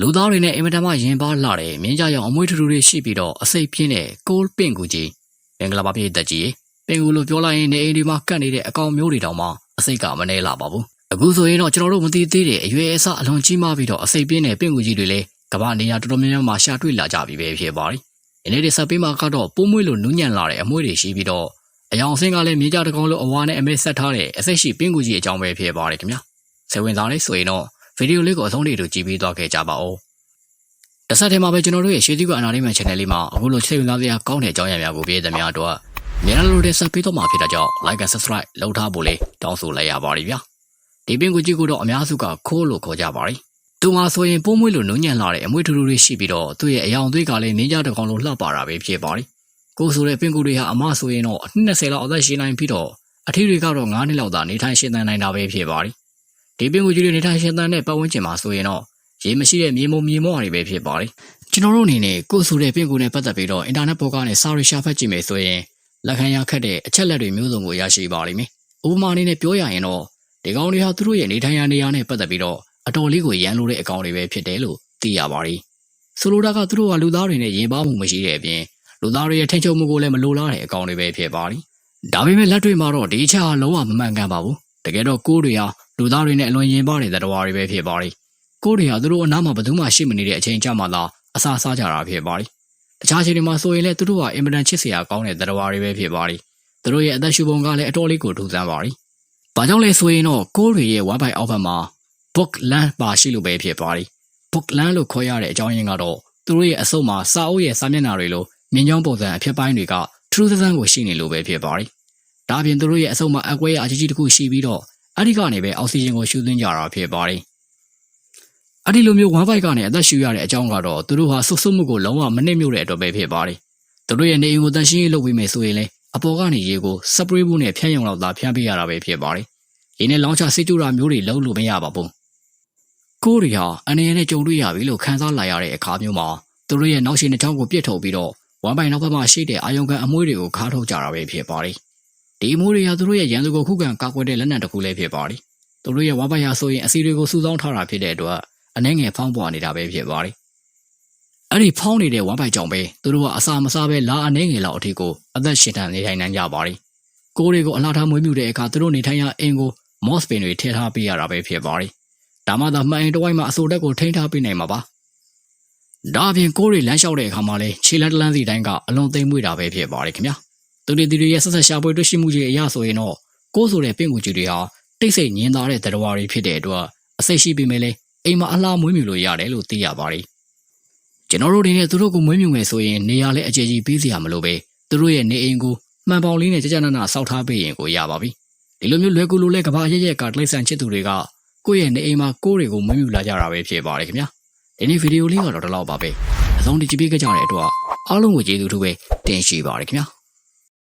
လူသားတွေနဲ့အင်မတန်မှရင်ပါလာတဲ့မြင်းကြရောင်အမွှေးထူထူတွေရှိပြီးတော့အစိတ်ပြင်းတဲ့ကိုးပင့်ကူကြီးမင်္ဂလာပါပြည့်သက်ကြီးပင်ကူလို့ပြောလိုက်ရင်နေအိမ်ဒီမှာကတ်နေတဲ့အကောင်မျိုးတွေတောင်မှအစိတ်ကမနှဲလာပါဘူးအခုဆိုရင်တော့ကျွန်တော်တို့မသိသေးတဲ့အရွယ်အစားအလွန်ကြီးမားပြီးတော့အစိတ်ပြင်းတဲ့ပင့်ကူကြီးတွေလည်းကမ္ဘာနေရာတော်တော်များများမှာရှာတွေ့လာကြပြီပဲဖြစ်ပါတယ်ဒီနေ့ဒီဆက်ပေးမှာကတော့ပိုးမွေးလို့နူးညံ့လာတဲ့အမွှေးတွေရှိပြီးတော့အယောင်ဆင်းကလည်းမြေကြတကောင်လို့အဝါနဲ့အမဲဆက်ထားတဲ့အစိတ်ရှိပင့်ကူကြီးအကြောင်းပဲဖြစ်ပါတယ်ခင်ဗျာစိတ်ဝင်စားလေးဆိုရင်တော့ ဗီဒီယိုလေးကိုအဆုံးထိတို့ကြည့်ပြီးသွားခဲ့ကြပါဦးတဆက်တည်းမှာပဲကျွန်တော်တို့ရဲ့ရှေးသီးကအနာလိမန် channel လေးမှာအခုလိုချိန်ဝင်သားစရာကောင်းတဲ့အကြောင်းအရာများကိုပြည့်တဲ့များတော့မြန်လို့တဲ့ဆက်ပေးတော့မှာဖြစ်တဲ့ကြောင့် like and subscribe လုပ်ထားဖို့လေးတောင်းဆိုလိုက်ရပါတယ်ဗျာဒီပင်ကိုကြည့်ကိုတော့အများစုကခိုးလို့ခေါ်ကြပါတယ်သူမှာဆိုရင်ပိုးမွေးလို့နုံညံ့လာတဲ့အမွေးထူထူလေးရှိပြီးတော့သူ့ရဲ့အယောင်သွေးကလည်းနင်းကြတစ်ကောင်လုံးလှပတာပဲဖြစ်ပါတယ်ကိုယ်ဆိုတဲ့ပင်ကိုတွေဟာအမဆိုရင်တော့အနှစ်20လောက်အသက်ရှင်နိုင်ပြီးတော့အထီးတွေကတော့9နှစ်လောက်သာနေထိုင်ရှင်သန်နိုင်တာပဲဖြစ်ပါတယ် ဒီပင်ကိုကြီးတွေနေထိုင်ရှင်သန်တဲ့ပတ်ဝန်းကျင်မှာဆိုရင်တော့ရေမရှိတဲ့မြေမုံမြေမောတွေပဲဖြစ်ပါတယ်ကျွန်တော်တို့အနေနဲ့ကိုယ်ဆိုတဲ့ပင့်ကူနဲ့ပတ်သက်ပြီးတော့အင်တာနက်ပေါ်ကနေစာရီရှာဖတ်ကြည့်မယ်ဆိုရင်လက်ခံရခက်တဲ့အချက်လက်တွေမျိုးစုံကိုရရှိပါလိမ့်မယ်။ဥပမာအနေနဲ့ပြောရရင်တော့ဒီကောင်တွေဟာသူတို့ရဲ့နေထိုင်ရာနေရာနဲ့ပတ်သက်ပြီးတော့အတော်လေးကိုရန်လိုတဲ့အကောင်တွေပဲဖြစ်တယ်လို့သိရပါလိမ့်။ဆိုလိုတာကသူတို့ကလူသားတွေနဲ့ရင်ပါမှုမရှိတဲ့အပြင်လူသားတွေရဲ့ထိန်ချုပ်မှုကိုလည်းမလိုလားတဲ့အကောင်တွေပဲဖြစ်ပါလိမ့်။ဒါပေမဲ့လက်တွေ့မှာတော့ဒီအချက်ဟာလုံးဝမမှန်ကန်ပါဘူး။တကယ်တော့ကိုးတွေဟာ လူသားတွေနဲ့အလွန်ရင်ပါတဲ့သတ္တဝါတွေပဲဖြစ်ပါလိမ့်။ကိုးတွေဟာသူတို့အနားမှာဘယ်သူမှရှိမနေတဲ့အချိန်ကြမှာသာအစာစားကြတာဖြစ်ပါလိတခြားချိန်တွေမှာဆိုရင်လည်းသူတို့ကအင်မတန်ချစ်စရာကောင်းတဲ့တရားတွေပဲဖြစ်ပါလိသူတို့ရဲ့အသက်ရှူပုံကလည်းအတော်လေးကိုထူးဆန်းပါလိဘာကြောင့်လဲဆိုရင်တော့ကိုးတွေရဲ့ Wi-Fi အောက်ဘက်မှာ book land ပါရှိလို့ပဲဖြစ်ပါလိ book land လို့ခေါ်ရတဲ့အကြောင်းရင်းကတော့သူတို့ရဲ့အစုပ်မှာစာအုပ်ရဲ့စာမျက်နှာတွေလိုမြင်းကြောင်းပုံစံအဖြစ်ပိုင်းတွေကထူးဆန်းကိုရှိနေလို့ပဲဖြစ်ပါလိဒါပြင်သူတို့ရဲ့အစုပ်မှာအကွဲအကြီးကြီးတစ်ခုရှိပြီးတော့ အဲ့ဒီကနေပဲအောက်ဆီဂျင်ကိုရှူသွင်းကြတာဖြစ်ပါလိအဲ့ဒီလိုမျိုး Wi-Fi ကနေအသက်ရှူရတဲ့အကြောင်းကတော့သူတို့ဟာဆုတ်ဆုတ်မှုကိုလုံးဝမနစ်မြို့တဲ့အတွက်ပဲဖြစ်ပါတယ်။သူတို့ရဲ့နေအိမ်ကိုတန်ရှင်းရေးလုပ်ပြီးမယ်ဆိုရင်လေအပေါ်ကနေရေကိုစပရေးဘူးနဲ့ဖျန်းရုံလောက်သာဖျန်းပေးရတာပဲဖြစ်ပါတယ်။ရေနဲ့လောင်းချစစ်တူတာမျိုးတွေလုံးလို့မရပါဘူး။ကိုရီဟာအနေနဲ့ကြုံတွေ့ရပြီလို့ခံစားလာရတဲ့အခါမျိုးမှာသူတို့ရဲ့နောက်ရှိနှစ်ချောင်းကိုပြစ်ထုတ်ပြီးတော့ဝမ်ပိုင်နောက်ဘက်မှာရှိတဲ့အာယုံကန်အမွှေးတွေကိုခါထုတ်ကြတာပဲဖြစ်ပါတယ်။ ဒီအမွှေးတွေဟာသူတို့ရဲ့ရန်သူကိုခုခံကာကွယ်တဲ့လက်နက်တစ်ခုလည်းဖြစ်ပါတယ်။သူတို့ရဲ့ဝမ်ပိုင်ဟာဆိုရင်အစီတွေကိုစုဆောင်းထားတာဖြစ်တဲ့အတွက်အနှဲငယ်ဖောင်းပွားနေတာပဲဖြစ်ပါတယ်။အဲ့ဒီဖောင်းနေတဲ့ဝမ်ပိုက်ကြောင့်ပဲသူတို့ကအစာမစားပဲလာအနှဲငယ်လောက်အထိကိုအသက်ရှင်ထန်နေထိုင်နိုင်ကြပါတယ်။ကိုယ်တွေကိုအလှထားမွေးမြူတဲ့အခါသူတို့နေထိုင်ရာအင်းကိုမော့စပင်တွေထည့်ထားပေးရတာပဲဖြစ်ပါတယ်။ဒါမှသာမှန်ရင်တစ်ဝိုက်မှာအစိုးတက်ကိုထိန်းထားပေးနိုင်မှာပါ။ဒါအပြင်ကိုယ်တွေလမ်းလျှောက်တဲ့အခါမှာလဲခြေလန်းတလန်းစီတိုင်းကအလွန်သိမ့်မွေ့တာပဲဖြစ်ပါတယ်ခင်ဗျာ။ သူတွေသူတွေရဲ့ဆက်ဆက်ရှာဖွေတွေ့ရှိမှုကြီးအရဆိုရင်တော့ကိုယ်ဆိုတဲ့ပင့်ကူကြီးတွေဟာတိတ်ဆိတ်ညင်သားတဲ့တရားတွေဖြစ်တဲ့အတွက်အစိတ်ရှိပေမဲ့လည်းအိမ်မှာအလားမွေးမြူလို့ရတယ်လို့သိရပါတယ်။ကျွန်တော်တို့တွေနဲ့သူတို့ကိုမွေးမြူမယ်ဆိုရင်နေရာလဲအကျယ်ကြီးပေးစရာမလိုပဲသူတို့ရဲ့နေအိမ်ကိုမှန်ပေါင်လေးနဲ့ကြကြနနစောက်ထားပေးရင်ကိုရပါပြီ။ဒီလိုမျိုးလွယ်ကူလိုလဲကဘာရက်ရက်ကတိရစ္ဆာန်ချစ်သူတွေကကိုယ့်ရဲ့နေအိမ်မှာကိုယ်တွေကိုမွေးမြူလာကြတာပဲဖြစ်ပါတယ်ခင်ဗျာ။ဒီနေ့ဗီဒီယိုလေးကတော့ဒီလောက်ပါပဲ။အဆုံးထိကြည့်ပေးကြတဲ့အတွက်အားလုံးကိုကျေးဇူးထူးပဲတင်ရှိပါတယ်ခင်ဗျာ။